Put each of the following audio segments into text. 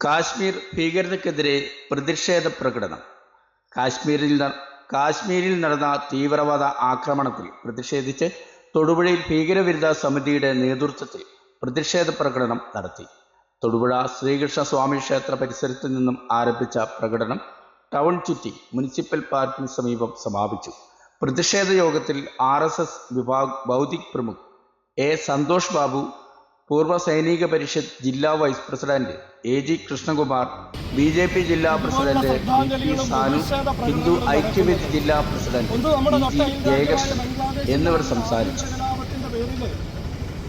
കാശ്മീർ ഭീകരതയ്ക്കെതിരെ പ്രതിഷേധ പ്രകടനം. കാശ്മീരിൽ കാശ്മീരിൽ നടന്ന തീവ്രവാദ ആക്രമണത്തിൽ പ്രതിഷേധിച്ച് തൊടുപുഴയിൽ ഭീകരവിരുദ്ധ സമിതിയുടെ നേതൃത്വത്തിൽ പ്രതിഷേധ പ്രകടനം നടത്തി. തൊടുപുഴ ശ്രീകൃഷ്ണ സ്വാമി ക്ഷേത്ര പരിസരത്ത് നിന്നും ആരംഭിച്ച പ്രകടനം ടൗൺ ചുറ്റി മുനിസിപ്പൽ പാർക്കിന് സമീപം സമാപിച്ചു. പ്രതിഷേധ യോഗത്തിൽ ആർ എസ് എസ് വിഭാഗ് ബൗദ്ധിക് പ്രമുഖ് എ സന്തോഷ് ബാബു പൂർവ സൈനിക പരിഷത്ത് ജില്ലാ vice president A G Krishnakumar B J P ജില്ലാ പ്രസിഡന്റ് പി സാനു ഹിന്ദു ഐക്യവേദി ജില്ലാ പ്രസിഡന്റ് ജി ജയകൃഷ്ണൻ എന്നിവർ സംസാരിച്ചു.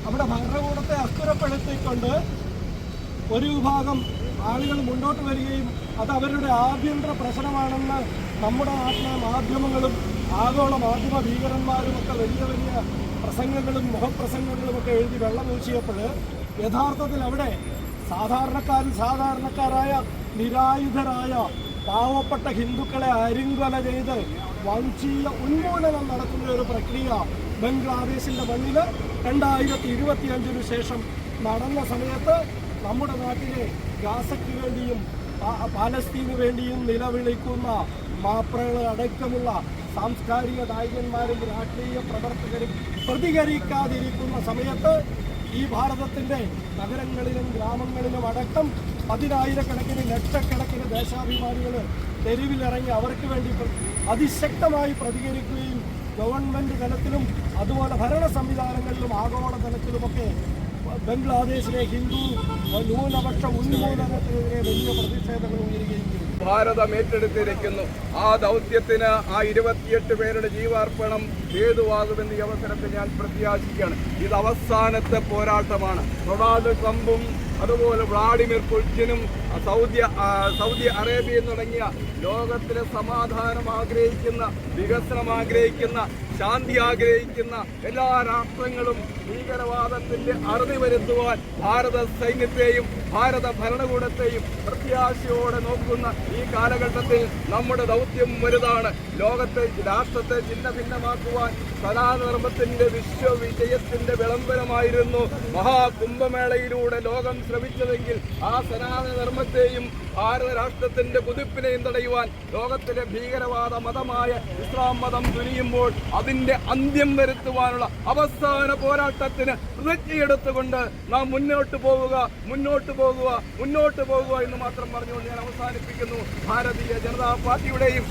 അവിടെ ഭരണകൂടത്തെ അസ്ഥിരപ്പെടുത്തിക്കൊണ്ട് ഒരു വിഭാഗം ആളുകൾ മുന്നോട്ട് വരികയും അത് അവരുടെ ആഭ്യന്തര പ്രശ്നമാണെന്ന് നമ്മുടെ നാട്ടിലെ മാധ്യമങ്ങളും ആഗോള മാധ്യമ ഭീകരന്മാരും ഒക്കെ വലിയ വലിയ പ്രസംഗങ്ങളും മുഖപ്രസംഗങ്ങളും ഒക്കെ എഴുതി വെള്ളം യഥാർത്ഥത്തിൽ അവിടെ സാധാരണക്കാരിൽ സാധാരണക്കാരായ നിരായുധരായ പാവപ്പെട്ട ഹിന്ദുക്കളെ അരിങ്കൊല ചെയ്ത് വംശീയ ഉന്മൂലനം നടക്കുന്ന ഒരു പ്രക്രിയ ബംഗ്ലാദേശിന്റെ മണ്ണിൽ രണ്ടായിരത്തി ഇരുപത്തിയഞ്ചിനു ശേഷം നടന്ന സമയത്ത് നമ്മുടെ നാട്ടിലെ ഗാസയ്ക്ക് വേണ്ടിയും പാലസ്തീന് വേണ്ടിയും നിലവിളിക്കുന്ന മാപ്രകൾ അടക്കമുള്ള സാംസ്കാരിക നായകന്മാരും രാഷ്ട്രീയ പ്രവർത്തകരും പ്രതികരിക്കാതിരിക്കുന്ന സമയത്ത് ഈ ഭാരതത്തിന്റെ നഗരങ്ങളിലും ഗ്രാമങ്ങളിലും അടക്കം പതിനായിരക്കണക്കിന് ലക്ഷക്കണക്കിന് ദേശാഭിമാനികൾ തെരുവിലിറങ്ങി അവർക്ക് വേണ്ടി അതിശക്തമായി പ്രതികരിക്കുകയും ഗവൺമെന്റ് തലത്തിലും അതുപോലെ ഭരണ സംവിധാനങ്ങളിലും ആഗോള തലത്തിലുമൊക്കെ ബംഗ്ലാദേശിലെ ഹിന്ദു ന്യൂനപക്ഷ ഉന്മൂലനത്തിനെതിരെ വലിയ പ്രതിഷേധങ്ങൾ ഉയരുകയും ഭാരതം ഏറ്റെടുത്തിരിക്കുന്നു. ആ ദൗത്യത്തിന് ആ ഇരുപത്തിയെട്ട് പേരുടെ ജീവാർപ്പണം ഹേതുവാകുമെന്ന് ഈ അവസരത്തിൽ ഞാൻ പ്രത്യാശിക്കുകയാണ്. ഇത് അവസാനത്തെ പോരാട്ടമാണ്. ഡൊണാൾഡ് ട്രംപും അതുപോലെ വ്ളാഡിമിർ പുടിനും സൗദി സൗദി അറേബ്യയും തുടങ്ങിയ ലോകത്തിലെ സമാധാനം ആഗ്രഹിക്കുന്ന വികസനം ആഗ്രഹിക്കുന്ന ശാന്തി ആഗ്രഹിക്കുന്ന എല്ലാ രാഷ്ട്രങ്ങളും ഭീകരവാദത്തിന്റെ അറുതി വരുത്തുവാൻ ഭാരത സൈന്യത്തെയും ഭാരത ഭരണകൂടത്തെയും പ്രത്യാശയോടെ നോക്കുന്ന ഈ കാലഘട്ടത്തിൽ നമ്മുടെ ദൗത്യം വലുതാണ്. ലോകത്തെ രാഷ്ട്രത്തെ ഭിന്ന ഭിന്നമാക്കുവാൻ സനാതനധർമ്മത്തിന്റെ വിശ്വവിജയത്തിന്റെ വിളംബരമായിരുന്നു മഹാകുംഭമേളയിലൂടെ ലോകം ശ്രമിച്ചതെങ്കിൽ ആ സനാതനധർമ്മത്തെയും ഭാരത രാഷ്ട്രത്തിന്റെ കുതിപ്പിനെയും തടയുവാൻ ലോകത്തിലെ ഭീകരവാദ മതമായ ഇസ്ലാം മതം തുനിയുമ്പോൾ അതിന്റെ അന്ത്യം വരുത്തുവാനുള്ള അവസാന പോരാട്ടത്തിന് പ്രതിജ്ഞയെടുത്തുകൊണ്ട് നാം മുന്നോട്ട് പോവുക മുന്നോട്ട് പോകുക മുന്നോട്ട് പോകുക എന്ന് മാത്രം പറഞ്ഞുകൊണ്ട് ഞാൻ അവസാനിപ്പിക്കുന്നു. ഭാരതീയ ജനതാ പാർട്ടിയുടെയും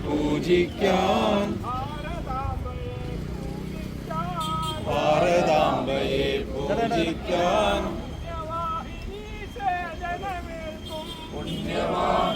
പൂജിക്കാൻ ഭാരതാംബയെ പൂജിക്കാൻ minha é mão.